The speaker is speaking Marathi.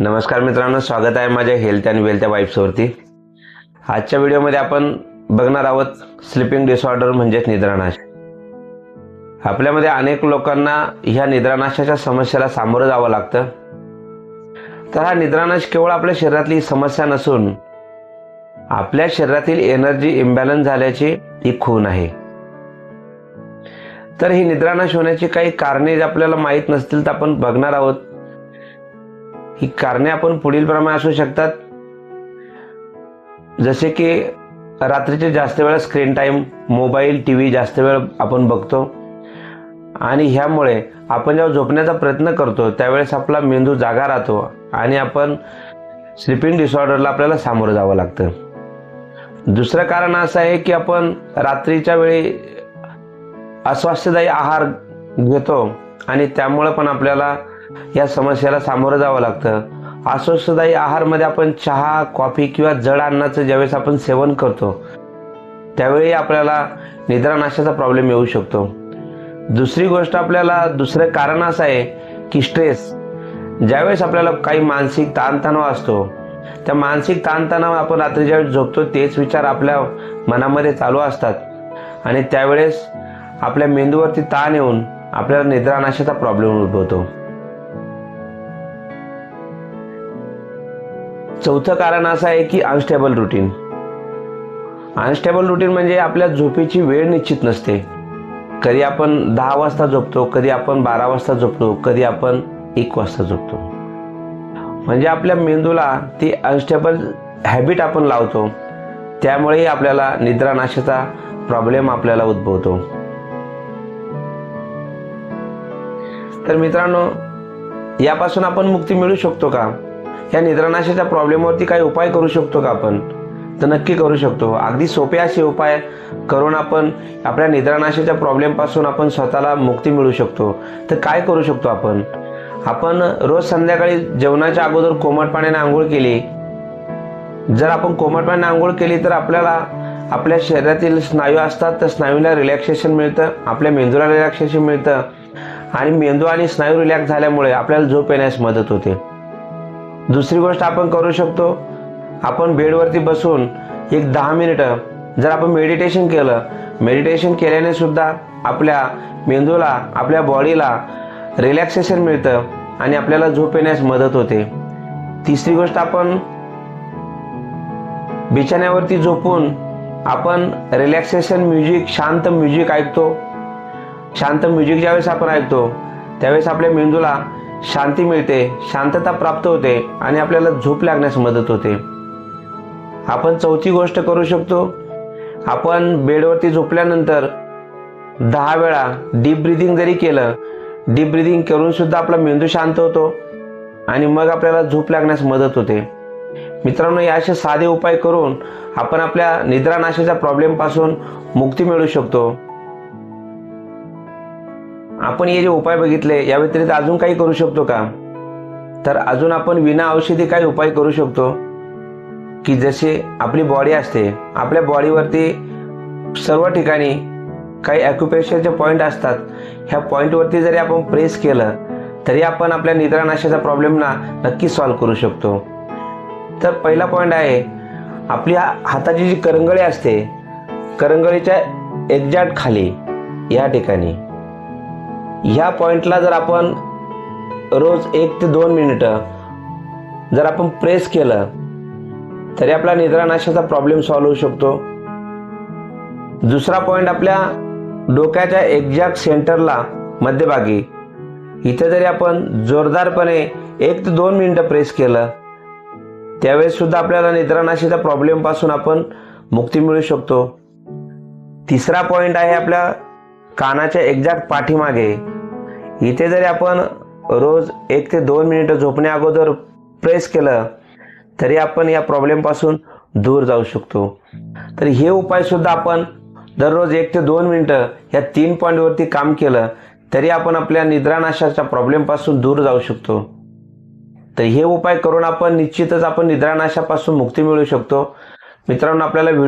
नमस्कार मित्रांनो स्वागत आहे माझ्या हेल्थ अँड वेल्थ वाईफ्सवरती आजच्या व्हिडिओमध्ये आपण बघणार आहोत स्लिपिंग डिसऑर्डर म्हणजेच निद्रानाश. आपल्यामध्ये अनेक लोकांना ह्या निद्रानाशाच्या समस्येला सामोरं जावं लागतं. तर हा निद्रानाश केवळ आपल्या शरीरातली समस्या नसून आपल्या शरीरातील एनर्जी इम्बॅलन्स झाल्याची ही खून आहे. तर ही निद्रानाश होण्याची काही कारणे आपल्याला माहीत नसतील तर आपण बघणार आहोत. ही कारणे आपण पुढील प्रमाणे असू शकतात. जसे की रात्रीचे जास्त वेळा screen time mobile T V जास्त वेळ आपण बघतो. आणि ह्यामुळे आपण जेव्हा झोपण्याचा प्रयत्न करतो त्यावेळेस आपला मेंदू जागा राहतो आणि आपण स्लिपिंग डिसऑर्डरला आपल्याला सामोरं जावं लागतं. दुसरं कारण असं आहे की आपण रात्रीच्या वेळी अस्वास्थ्यदायी आहार घेतो आणि त्यामुळे पण आपल्याला या समस्येला सामोरं जावं लागतं. अस्वस्थदायी आहारमध्ये आपण चहा कॉफी किंवा जड अन्नाचं ज्यावेळेस आपण सेवन करतो त्यावेळी आपल्याला निद्रानाशाचा प्रॉब्लेम येऊ शकतो. दुसरी गोष्ट आपल्याला दुसरं कारण असं आहे की स्ट्रेस ज्यावेळेस आपल्याला काही मानसिक ताणतणाव असतो त्या मानसिक ताणतणाव आपण रात्री ज्यावेळेस झोपतो तेच विचार आपल्या मनामध्ये चालू असतात. आणि त्यावेळेस आपल्या मेंदूवरती ताण येऊन आपल्याला निद्रानाशाचा प्रॉब्लेम उद्भवतो. चौथं कारण असं आहे की अनस्टेबल रुटीन अनस्टेबल रुटीन म्हणजे आपल्या झोपेची वेळ निश्चित नसते. कधी आपण दहा वाजता झोपतो कधी आपण बारा वाजता झोपतो कधी आपण एक वाजता झोपतो. म्हणजे आपल्या मेंदूला ती अनस्टेबल हॅबिट आपण लावतो. त्यामुळेही आपल्याला निद्रानाशाचा प्रॉब्लेम आपल्याला उद्भवतो. तर मित्रांनो यापासून आपण मुक्ती मिळू शकतो का? या निद्रानाशाच्या प्रॉब्लेमवरती काही उपाय करू शकतो का आपण? तर नक्की करू शकतो. अगदी सोपे असे उपाय करून आपण आपल्या निद्रानाशाच्या प्रॉब्लेमपासून आपण स्वतःला मुक्ती मिळू शकतो. तर काय करू शकतो आपण? आपण रोज संध्याकाळी जेवणाच्या अगोदर कोमट पाण्याने आंघोळ केली. जर आपण कोमट पाण्याने आंघोळ केली तर आपल्याला आपल्या शरीरातील स्नायू असतात तर स्नायूला रिलॅक्सेशन मिळतं आपल्या मेंदूला रिलॅक्सेशन मिळतं. आणि मेंदू आणि स्नायू रिलॅक्स झाल्यामुळे आपल्याला झोप येण्यास मदत होते. दुसरी गोष्ट आपण करू शकतो आपण बेडवरती बसून एक दहा मिनिटं जर आपण मेडिटेशन केलं मेडिटेशन केल्याने सुद्धा आपल्या मेंदूला आपल्या बॉडीला रिलॅक्सेशन मिळतं आणि आपल्याला झोप येण्यास मदत होते. तिसरी गोष्ट आपण बिछाण्यावरती झोपून आपण रिलॅक्सेशन म्युझिक शांत म्युझिक ऐकतो. शांत म्युझिक ज्यावेळेस आपण ऐकतो त्यावेळेस आपल्या मेंदूला शांती मिळते शांतता प्राप्त होते आणि आपल्याला झोप लागण्यास मदत होते. आपण चौथी गोष्ट करू शकतो. आपण बेडवरती झोपल्यानंतर दहा वेळा डीप ब्रिदिंग जरी केलं डीप ब्रिदिंग करूनसुद्धा आपला मेंदू शांत होतो आणि मग आपल्याला झोप लागण्यास मदत होते. मित्रांनो या असे साधे उपाय करून आपण आपल्या निद्रानाशाच्या प्रॉब्लेमपासून मुक्ती मिळू शकतो. आपण हे जे उपाय बघितले या व्यतिरिक्त अजून काही करू शकतो का? तर अजून आपण विना औषधी काही उपाय करू शकतो? की जसे आपली बॉडी असते आपल्या बॉडीवरती सर्व ठिकाणी काही ॲक्युप्रेशरचे पॉईंट असतात. ह्या पॉईंटवरती जरी आपण प्रेस केलं तरी आपण आपल्या निद्रानाशाचा प्रॉब्लेमना नक्की सॉल्व करू शकतो. तर पहिला पॉईंट आहे आपल्या हाताची जी करंगळी असते करंगळीच्या एक्झॅक्ट खाली या ठिकाणी. ह्या पॉईंटला जर आपण रोज एक ते दोन मिनिटं जर आपण प्रेस केलं तरी आपला निद्रानाशाचा प्रॉब्लेम सॉल्व्ह होऊ शकतो. दुसरा पॉईंट आपल्या डोक्याच्या एक्झॅक्ट सेंटरला मध्यभागी. इथे जरी आपण जोरदारपणे एक ते दोन मिनिटं प्रेस केलं त्यावेळेस सुद्धा आपल्याला निद्रानाशीच्या प्रॉब्लेमपासून आपण मुक्ती मिळू शकतो. तिसरा पॉईंट आहे आपल्या कानाच्या एक्झॅक्ट पाठीमागे. इथे जरी आपण रोज एक ते दोन मिनिटं झोपण्या अगोदर प्रेस केलं तरी आपण या प्रॉब्लेमपासून दूर जाऊ शकतो. तर हे उपाय सुद्धा आपण दररोज एक ते दोन मिनिटं या तीन पॉईंटवरती काम केलं तरी आपण आपल्या निद्रानाशाच्या प्रॉब्लेमपासून दूर जाऊ शकतो. तर हे उपाय करून आपण निश्चितच आपण निद्रानाशापासून मुक्ती मिळू शकतो. मित्रांनो आपल्याला व्हिडिओ